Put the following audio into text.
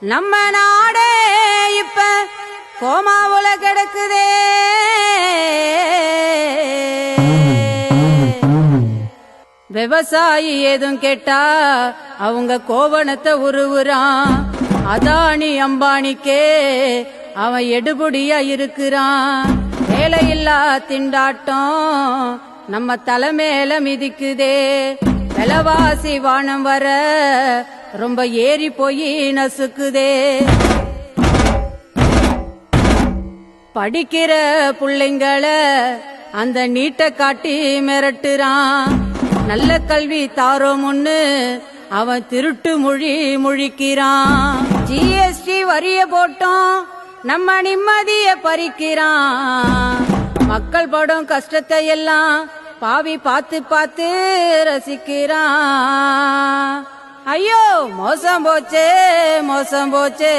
நம்ம நாடே இப்ப கோமாவுல கிடக்குதே. விவசாயி ஏதும் கேட்டா அவங்க கோவணத்தை உருவுறான். அதானி அம்பானிக்கே அவன் எடுபடியா இருக்கிறான். வேலையில்லா திண்டாட்டம் நம்ம தலைமையில மிதிக்குதே. விலவாசி வானம் வர ரொம்ப ஏறி போய் நசுக்குதே. படிக்கிற பிள்ளைங்களை அந்த நீட்டை காட்டி மிரட்டுறான். நல்ல கல்வி தாரோமுன்னு அவன் திருட்டு மொழி முழிக்கிறான். ஜிஎஸ்டி வரிய போட்டோம் நம்ம நிம்மதிய பறிக்கிறான். மக்கள் படும் கஷ்டத்தை எல்லாம் பாவி பார்த்து பார்த்து ரசிக்கிறான் ஐயோ மோசம் போச்சே மோசம் போச்சே.